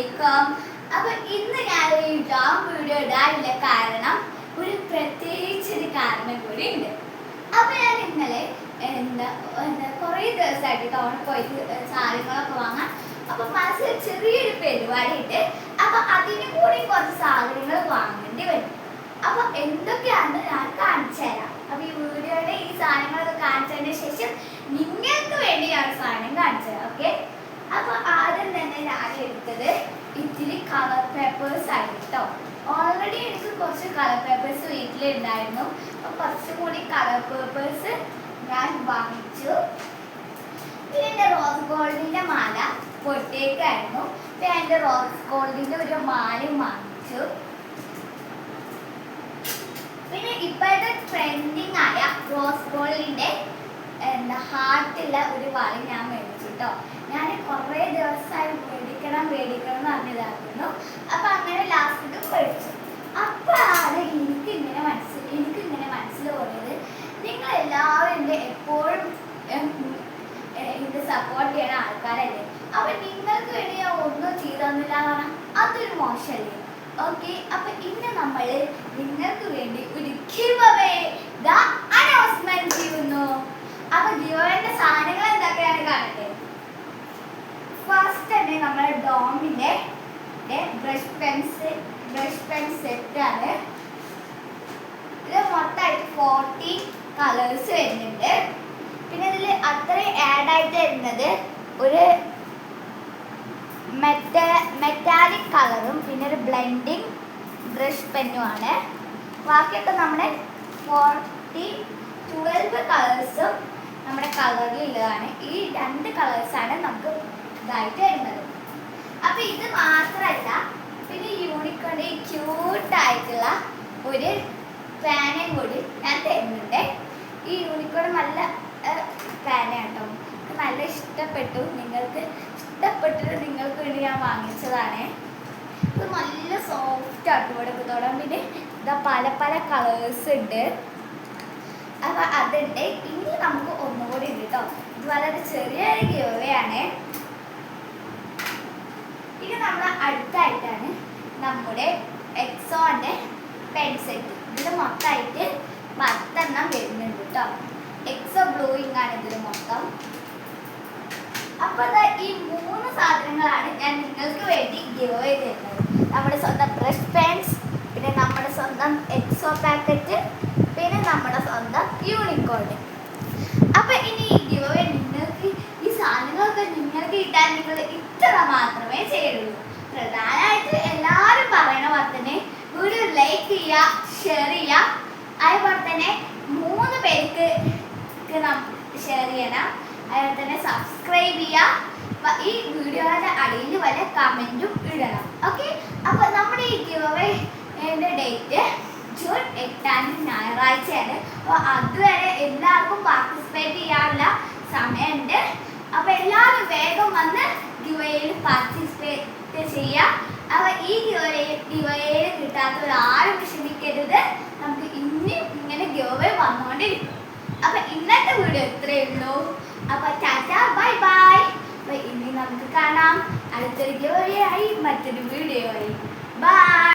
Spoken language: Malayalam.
അലൈക്കും അപ്പൊ ഇന്ന് ഞാൻ ഈ ലോങ് വീഡിയോ ഇടാനുള്ള കാരണം ഒരു പ്രത്യേകിച്ചൊരു കാരണം കൂടി ഉണ്ട്. അപ്പൊ ഞാൻ ഇന്നലെ എന്താ എന്താ കുറേ ദിവസമായിട്ട് ടൗണിൽ പോയിട്ട് സാധനങ്ങളൊക്കെ വാങ്ങാൻ അപ്പൊ മനസ്സിൽ ചെറിയൊരു പരിപാടി ഉണ്ട് അപ്പൊ അതിന് കൂടി കുറച്ച് സാധനങ്ങൾ വാങ്ങേണ്ടി വരും. അപ്പൊ എന്തൊക്കെയാണെന്ന് ഞാൻ കാണിച്ചു തരാം അപ്പൊ ഈ വീഡിയോയുടെ ഈ സാധനങ്ങളൊക്കെ കാണിച്ചതിന് ശേഷം നിങ്ങൾക്ക് വേണ്ടി ഞാൻ ഒരു സാധനം കാണിച്ചു തരാം ഓക്കെ അപ്പൊ ആദ്യം തന്നെ ഞാൻ എടുത്തത് ഇത്തിരി കളർ പേപ്പേഴ്സ് ആയിട്ടോ. ഓൾറെഡി എനിക്ക് കുറച്ച് കളർ പേപ്പേഴ്സ് വീട്ടിലുണ്ടായിരുന്നു. അപ്പൊ കുറച്ചും കൂടി കളർ പേപ്പേഴ്സ് ഞാൻ വാങ്ങിച്ചു. പിന്നെ റോസ് ഗോൾഡിന്റെ മാല പൊട്ടേക്കായിരുന്നു പിന്നെ റോസ് ഗോൾഡിന്റെ ഒരു മാലയും വാങ്ങിച്ചു. പിന്നെ ഇപ്പോഴത്തെ ട്രെൻഡിങ് ആയ റോസ് ഗോൾഡിന്റെ എന്താ ഹാർട്ടുള്ള ഒരു വള ഞാൻ മേടിച്ചു കേട്ടോ ഞാൻ കുറേ ദിവസമായി മേടിക്കണം മേടിക്കണം എന്ന് പറഞ്ഞതായിരുന്നു. അപ്പൊ അങ്ങനെ ലാസ്റ്റ് മേടിച്ചു. അപ്പോഴാണ് എനിക്ക് ഇങ്ങനെ മനസ്സിൽ എനിക്ക് ഇങ്ങനെ മനസ്സിൽ പോയത് നിങ്ങൾ എല്ലാവരും എപ്പോഴും ഇത് സപ്പോർട്ട് ചെയ്യണ ആൾക്കാരല്ലേ? അപ്പൊ നിങ്ങൾക്ക് വേണ്ടി ഞാൻ ഒന്നും ചെയ്തൊന്നുമില്ല പറഞ്ഞാൽ അതൊരു മോശമല്ലേ? ഓക്കെ അപ്പൊ ഇന്ന് നമ്മൾ നിങ്ങൾക്ക് വേണ്ടി ഒരു ഗിവ് അവേ അനൗൺസ്മെന്റ് ചെയ്യുന്നു അപ്പൊ ഗിവ് സാധനങ്ങൾ എന്തൊക്കെയാണ് കാണട്ടെ first ഡോമിന്റെ brush pens brush pen set ആണ് ഇത് മൊത്തമായിട്ട് ഫോർട്ടി കളേഴ്സ് വരുന്നുണ്ട്. പിന്നെ ഇതിൽ അത്രയും ആഡ് ആയിട്ട് വരുന്നത് ഒരു മെറ്റ മെറ്റാലിക് കളറും പിന്നെ ഒരു ബ്ലെൻഡിങ് ബ്രഷ് പെന്നുമാണ് ബാക്കിയൊക്കെ നമ്മുടെ ഫോർട്ടി ട്വൽവ് കളേഴ്സും നമ്മുടെ കളറിലുള്ളതാണ് ഈ രണ്ട് കളേഴ്സാണ് നമുക്ക് ഇതായിട്ട് വരുന്നത് അപ്പൊ ഇത് മാത്രമല്ല പിന്നെ യൂണിക്കോണിന്റെ ക്യൂട്ട് ഒരു പാനയും കൂടി ഞാൻ തരുന്നുണ്ട്. ഈ യൂണിക്കോൺ നല്ല പാനാണ് കേട്ടോ. നല്ല ഇഷ്ടപ്പെട്ടു. നിങ്ങൾക്ക് ഇഷ്ടപ്പെട്ടിട്ട് നിങ്ങൾക്ക് വേണ്ടി ഞാൻ വാങ്ങിച്ചതാണ്. ഇത് നല്ല സോഫ്റ്റ് ഇവിടെ തൊടാൻ പിന്നെ ഇതാ പല പല കളേഴ്സ് ഉണ്ട്. അപ്പൊ അതുണ്ട്. ഇനി നമുക്ക് ഒന്നുകൂടി ഉണ്ട് കേട്ടോ. ഇത് വളരെ ചെറിയൊരു ഗിവയാണ് ഇനി നമ്മൾ അടുത്തായിട്ടാണ് നമ്മുടെ എക്സോന്റെ പെൻ സെറ്റ് ഇതിൽ മൊത്തമായിട്ട് പത്തെണ്ണം വരുന്നുണ്ട് കേട്ടോ എക്സോ ബ്ലൂയിങ് ആണ് ഇതിൽ മൊത്തം. അപ്പൊ ഈ മൂന്ന് സാധനങ്ങളാണ് ഞാൻ നിങ്ങൾക്ക് വേണ്ടി ഗിവ് തരുന്നത് നമ്മുടെ സ്വന്തം ബ്രഷ് പാൻസ് പിന്നെ നമ്മുടെ സ്വന്തം എക്സോ പാക്കറ്റ് പിന്നെ നമ്മുടെ സ്വന്തം യൂണിക്കോഡ് അപ്പൊ ഇനി ഈ ഗിവ് നിങ്ങൾക്ക് ഈ സാധനങ്ങളൊക്കെ നിങ്ങൾക്ക് കിട്ടാൻ നിങ്ങൾ ഇത്ര മാത്രമേ ചെയ്യുള്ളൂ പ്രധാനമായിട്ട് എല്ലാവരും പറയണ പോലെ തന്നെ വീഡിയോ ലൈക്ക് ചെയ്യുക ഷെയർ ചെയ്യുക അതുപോലെ തന്നെ മൂന്ന് പേർക്ക് ഷെയർ ചെയ്യണം. അതുപോലെ തന്നെ സബ്സ്ക്രൈബ് ചെയ്യുക ഈ വീഡിയോയുടെ അടിയിൽ വല്ല കമന്റും ഇടണം. ഓക്കെ അപ്പൊ നമ്മുടെ ഈ ഗിവവേന്റെ ഡേറ്റ് ജൂൺ എട്ടാം തീയതി ഞായറാഴ്ചയാണ്. അപ്പോൾ അതുവരെ എല്ലാവർക്കും പാർട്ടിസിപ്പേറ്റ് ചെയ്യാനുള്ള സമയമുണ്ട്. അപ്പോൾ എല്ലാവരും വേഗം വന്ന് ഗിവയിൽ പാർട്ടിസിപ്പേറ്റ് ചെയ്യുക അപ്പൊ ഈ ഗിവയിൽ കിട്ടാത്തവർ ആരും വിഷമിക്കരുത്. നമുക്ക് ഇനിയും ഇങ്ങനെ ഗിവേ വന്നുകൊണ്ടിരിക്കും അപ്പൊ ഇന്നത്തെ വീഡിയോ ഇത്രയേ ഉള്ളൂ. അപ്പൊ ടാറ്റ ബൈ ബൈ. അപ്പൊ ഇനി നമുക്ക് കാണാം. അടുത്തൊരു ഗിവയായി മറ്റൊരു വീഡിയോ ആയി ബൈ.